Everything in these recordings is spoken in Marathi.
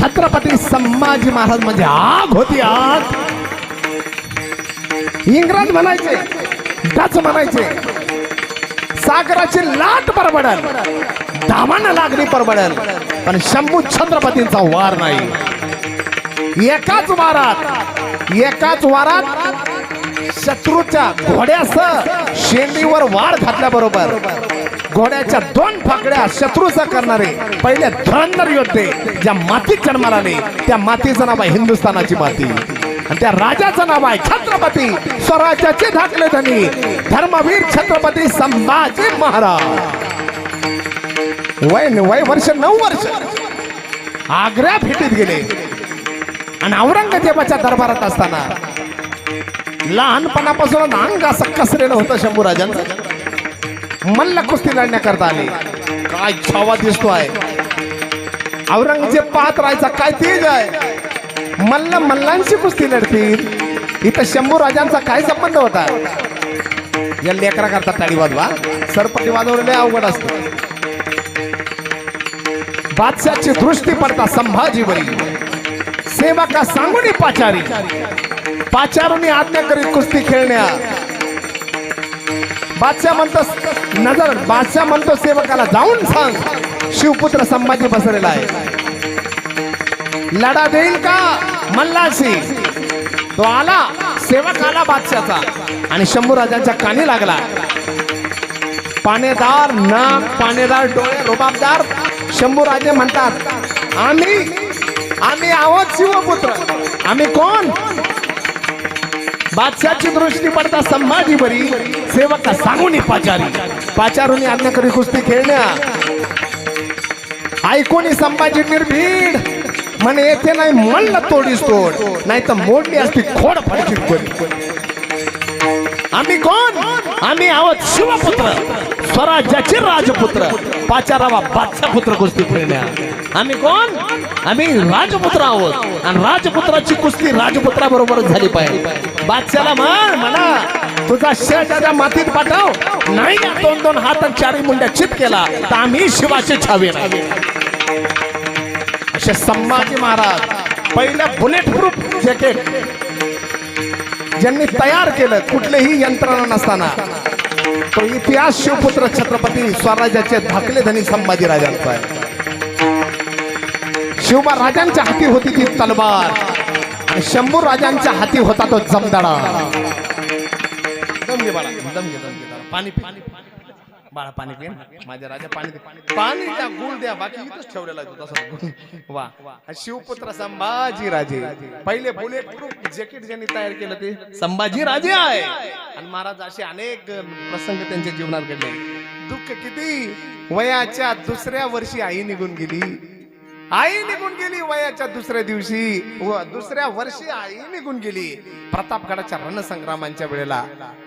छत्रपती संभाजी महाराज म्हणजे आग होती आग. इंग्रज म्हणायचे डच म्हणायचे सागराची लाट परबडल दामानं लागली परबडल पण शंभू छत्रपतींचा वार नाही. एकाच वारात एकाच वारात शत्रूच्या घोड्यासह शेंडीवर वार घातल्याबरोबर घोड्याच्या दोन फाकड्या शत्रूचा करणारे पहिले धुरंधर योद्धे ज्या मातीत जन्माला आले त्या मातीचं नाव आहे हिंदुस्थानाची माती. आणि त्या राजाचं नाव आहे छत्रपती स्वराज्याचे धाकले धनी धर्मवीर छत्रपती संभाजी महाराज. वय वय वर्ष नऊ वर्ष. आग्र्या भेटीत गेले. आणि औरंगजेबाच्या दरबारात असताना लहानपणापासून अंग असं कसरेलं होतं शंभूराजांचं. मल्ल कुस्ती लढण्याकरता आले. काय छावा आहे औरंगजेब पाहत राहायचा काय तेज आहे. मल्ल मल्लांची कुस्ती लढतील. इथं शंभू राजांचा काय संबंध होता? या लेकरा करता टाळी वाजवा. सरपटी वाजवलेले अवघड असतं. बादशाची दृष्टी पडता संभाजीवरी. का सांगुनी पाचारी. पाचारुनी आज्ञा करीत कुस्ती खेळण्या. बादशाह म्हणतो नजर बादशाह म्हणतो सेवकाला जाऊन सांग शिवपुत्र संभाजी बसलेला आहे. लढा देईल का? मल्लाशी तो आला सेवक आला बादशाचा आणि शंभू राजांच्या कानी लागला. पानेदार नाक पानेदार डोळे रुबाबदार शंभू राजे म्हणतात आम्ही आम्ही आहोत शिवपुत्र. आम्ही कोण? बादशाची दृष्टी पडता संभाजी बरी सेवका सांगून पाचारी. पाचारूनी आज्ञा करी कुस्ती खेळण्या. ऐकून संभाजी निर्भीड. म्हणे येथे नाही म्हणलं तोडीस तोड. नाही तर मोडली असती खोड फडकीत आम्ही कोण? आम्ही आहोत शिवपुत्र. स्वराज्याचे राजपुत्र. पाचारावा बादशा पुत्र कुस्ती खेळण्या. आम्ही कोण? आम्ही राजपुत्र आहोत. आणि राजपुत्राची कुस्ती राजपुत्राबरोबर झाली पाहिजे. बादशाला म्हण म्हणा. तुझा शेजाच्या मातीत पाठव. नाही या दोन दोन हात आणि चारी मुंड्या चित केला तर आम्ही शिवाचे छावे असे संभाजी महाराज पहिल्या बुलेट प्रूफ जॅकेट ज्यांनी तयार केलं कुठलेही यंत्रणा नसताना तो इतिहास शिवपुत्र छत्रपती स्वराज्याचे धाकले धनी संभाजी राजांचा आहे. शिवबा राजांच्या हाती होती ती तलवार. शंभू राजांच्या हाती होता तो जमदाडा. दम घे बाळा दम घे दम घे पाणी बाळा पाणी माझ्या राजा पाणी दे. पाणी द्या गुळ द्या बाकी इथंच ठेवलेला आहे तो तसा. वा. हा शिवपुत्र संभाजी राजे. पहिले बुलेट प्रूफ जॅकेट ज्यांनी तयार केलं ते संभाजी राजे आहे. आणि महाराज असे अनेक प्रसंग त्यांच्या जीवनात घडले. दुःख किती? वयाच्या दुसऱ्या वर्षी आई निघून गेली. आई निघून गेली वयाच्या दुसऱ्या दिवशी व दुसऱ्या वर्षी आई निघून गेली. प्रतापगडाच्या रणसंग्रामांच्या वेळेला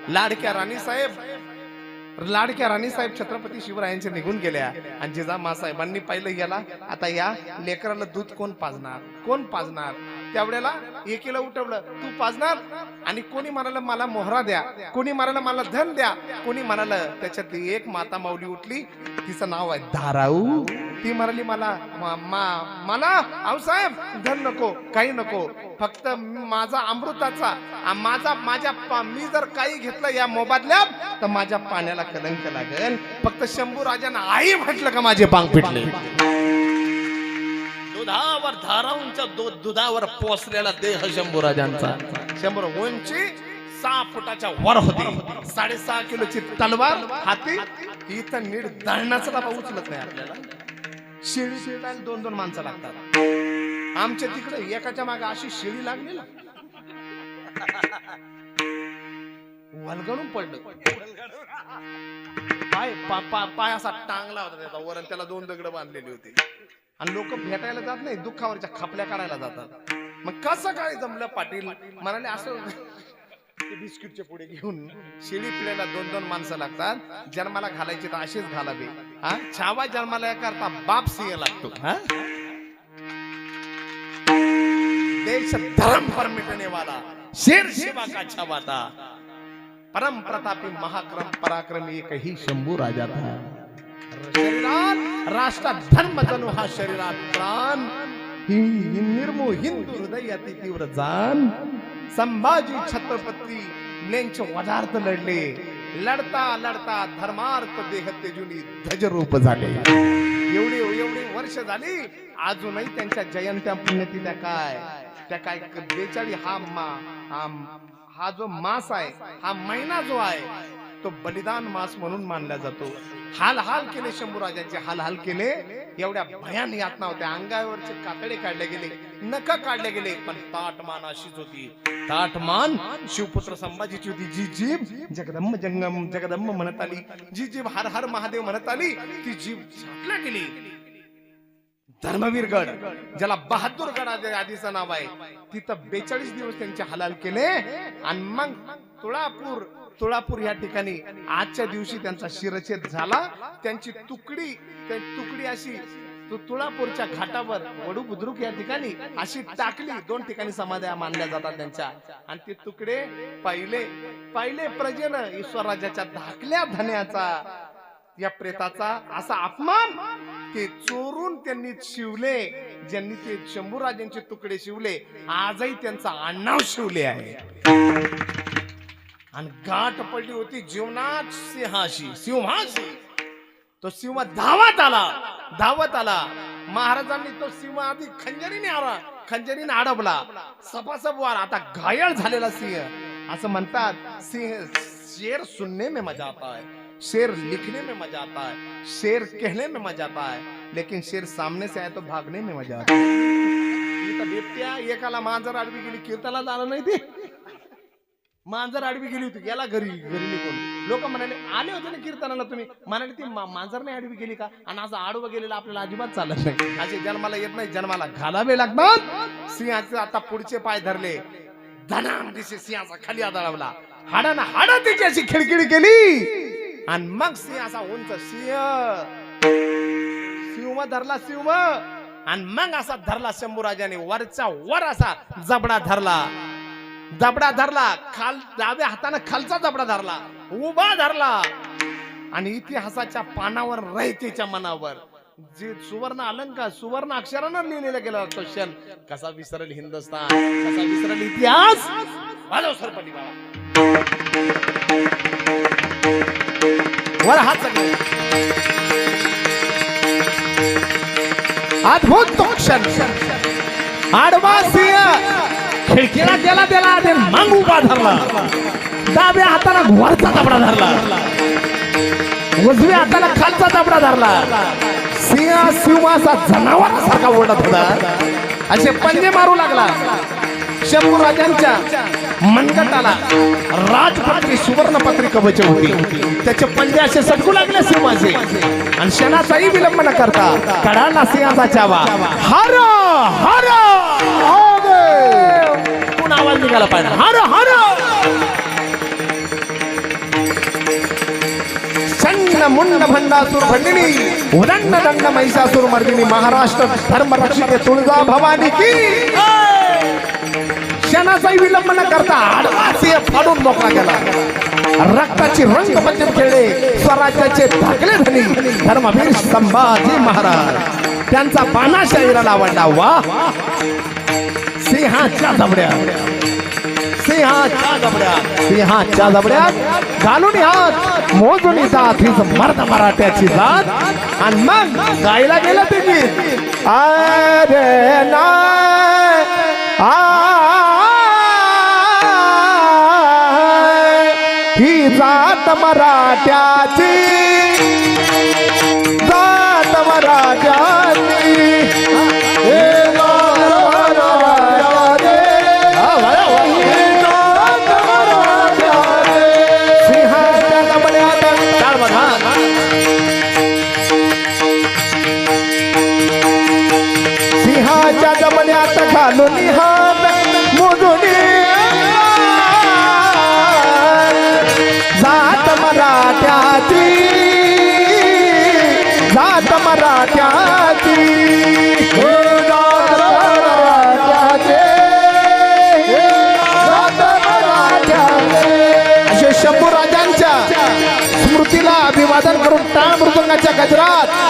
लाडक्या राणी साहेब लाडक्या राणी साहेब छत्रपती शिवरायांच्या निघून गेल्या. आणि जिजा मासाहेबांनी पाहिलं गेला आता या लेकराला दूध कोण पाजणार? कोण पाजणार? त्यावेळेला एकीला उठवलं तू पाजणार? आणि कोणी म्हणाल मला मोहरा द्या. कोणी म्हणाल मला धन द्या. कोणी म्हणाल त्याच्यातली एक माता माऊली उठली तिचं नाव आहे धाराऊ ती म्हणाली मला मला? आऊसाहेब धन नको काही नको. फक्त माझा अमृताचा माझा माझ्या पा- मी जर काही घेतलं या मोबादल्यात तर माझ्या पाण्याला कलंक लागेल. फक्त शंभू राजांना आई म्हटलं का माझे पांग पिटले? दुधावर धाराऊंच्या दुधावर पोचलेला देह शंभू राजांचा शंभर उंची सहा फुटाच्या वर होती. साडेसहा किलोची तलवार हाती. इथं नीट दळणाचा बाबा उचलत नाही आपल्याला. शिळी शिळायला दोन दोन माणसं लागतात. आमच्या तिकडे एकाच्या मागे अशी शिळी लागली ना. वलगडून पडलं. पाय पाय असा टांगला होता त्याचा. वरण त्याला दोन दगड बांधलेली होती. आणि लोक भेटायला जात नाही दुःखावरच्या खापल्या काढायला जातात. मग कसं काय जमलं पाटील? म्हणाले असं ते बिस्किटच्या पुढे घेऊन शेळी पिढ्याला दोन दोन माणसं लागतात. जन्माला घालायचे तर अशीच घालावे. हा? छावा जन्माला करता बाप सिंह लागतो. हा? देश धर्म पर मिटने वाला शेर सेवा का छावा था परम प्रतापी महाक्रम पराक्रम एक ही शंभू राजा था शरीरात राष्ट्रात धर्म जणू हा शरीरात प्राण. ही ही हिंदू हृदयाती तीव्र जाण. संभाजी छत्रपती नेंचे वजार्थ लढले. लढता लढता धर्मार्थ देह तेजुनी ध्वजरूप झाले. एवढी एवढी वर्ष झाली अजूनही त्यांच्या जयंत्या पुण्यतिथ्या काय? त्या काय बेचाळी हा मा हा- हा जो मास आहे हा महिना जो आहे तो बलिदान मास म्हणून मानला जातो. हाल हाल केले शंभूराजांचे हाल हाल केले. एवढ्या भयान यातना होत्या. अंगावरचे कातडे काढले गेले नख काढले गेले पण ताटमान अशीच होती. ताटमान शिवपुत्र संभाजीची होती. जी जीभ जगदम्ब जंगम जगदम्ब म्हणत आली. जी जीभ हर हर महादेव म्हणत आली ती जीभ छाटल्या गेली. धर्मवीर गड ज्याला बहादूर गड आधीचं नाव आहे तिथं बेचाळीस दिवस त्यांचे हलाल केले. आणि मग तुळापूर तुळापूर या ठिकाणी आजच्या दिवशी त्यांचा शिरछेद झाला. त्यांची तुकडी तुकडी अशी तुळापूरच्या घाटावर वडू बुद्रुक या ठिकाणी अशी टाकली. दोन ठिकाणी समाध्या मानल्या जातात त्यांच्या. आणि ते तुकडे पहिले. पहिले प्रजेन ईश्वराजाच्या धाकल्या धन्याचा या प्रेताचा असा अपमान ते चोरून त्यांनी शिवले. ज्यांनी ते शंभूराजांचे तुकडे शिवले आजही त्यांचा आडनाव शिवले आहे. आणि गाठ पडली होती जीवनात सिंहाशी सिंहाशी. तो सिंह धावत आला धावत आला. महाराजांनी तो सिंह आधी खंजरीने आला खंजरीने अडवला सपासप वार आता घायल झालेला सिंह. असं म्हणतात सिंह शेर सुनने में मजा आता है शेर लिखने में मजा आता है शेर कहने में मजा आता है लेकिन शेर सामने से आए तो भागने में मजा आता है। इथं एकाला मांजर आडवी गेली कीर्तनाला जाणार नाही ते मांजर आडवी गेली होती गेला घरी घरी निघून लोक म्हणाले आले होते ना कीर्तनाला तुम्ही? म्हणाले ती मांजर नाही आडवी गेली का? आणि असं आडवं गेलेलं आपल्याला अजिबात चालत नाही. असे जन्माला येत नाही जन्माला घालावे लागतात. सिंहाचे आता पुढचे पाय धरले. धनाम दिसे सिंहाचा खाली आदळवला. हाडानं हाडा त्याची अशी खिडखिडी केली. आणि मग सिंह असा उंच सिंह. सिंह धरला सिंह. आणि मग असा धरला शंभूराजाने वरचा वर असा जबडा धरला. जबडा धरला खाल डाव्या हाताने खालचा जबडा धरला उभा धरला. आणि इतिहासाच्या पानावर रयतेच्या मनावर. जे सुवर्ण अलंकार सुवर्ण अक्षरानं लिहिलेला गेला क्वेश्चन कसा विसरल हिंदुस्थान कसा विसरल इतिहास? सरपटी बाबा वर हात सगळे. अद्भुत तो क्षण. आडवा सिंह. खिडकीला गेला त्याला आधी मांग उभा धरला. डाव्या हाताला वरचा दबडा धरला. उजव्या हाताला खालचा दबडा धरला. सिंहा सिंहाचा जनावरासारखा ओढत होता. असे पंजे मारू लागला. शंभू राजांच्या मनगटाला राजपत्री सुवर्णपत्री कवच होती. त्याचे पंजे असे सटकू लागले सिंहाचे. आणि क्षणाचाही विलंब न करता कडाला सिंहाचा चावा. हर हर! आवाज निघाला पाहिजे. हर हर! चंड मुंड भंडासूर भंडिनी उदंड दंड महिषासूर मर्दिनी महाराष्ट्र धर्म रक्षिते तुळजा भवानी की! क्षणाचाही विलंब न करता आडवा सिंह फाडून मोकळा गेला रक्ताची रंग पंचम खेळले स्वराज्याचे धाकले धनी धर्मवीर संभाजी महाराज. त्यांचा बाणा शरीराला आवडला. वा! सिंहाच्या जबड्यात. सिंहाच्या जबड्यात. सिंहाच्या जबड्यात. घालून हात मोजून जात हीच मर्द मराठ्याची जात. आणि मग गायला गेलं ते गीत. अरे ना. ही जात मराठ्याची. जात मराठ्याची. घालून हात मोजून जात मराठ्याची जात मराठ्याची शंभू राजांच्या स्मृतीला अभिवादन करून टाळ मृदुंगाच्या गजरात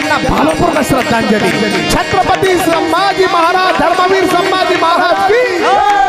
यांना भावपूर्ण श्रद्धांजली. छत्रपती संभाजी महाराज धर्मवीर संभाजी महाराज की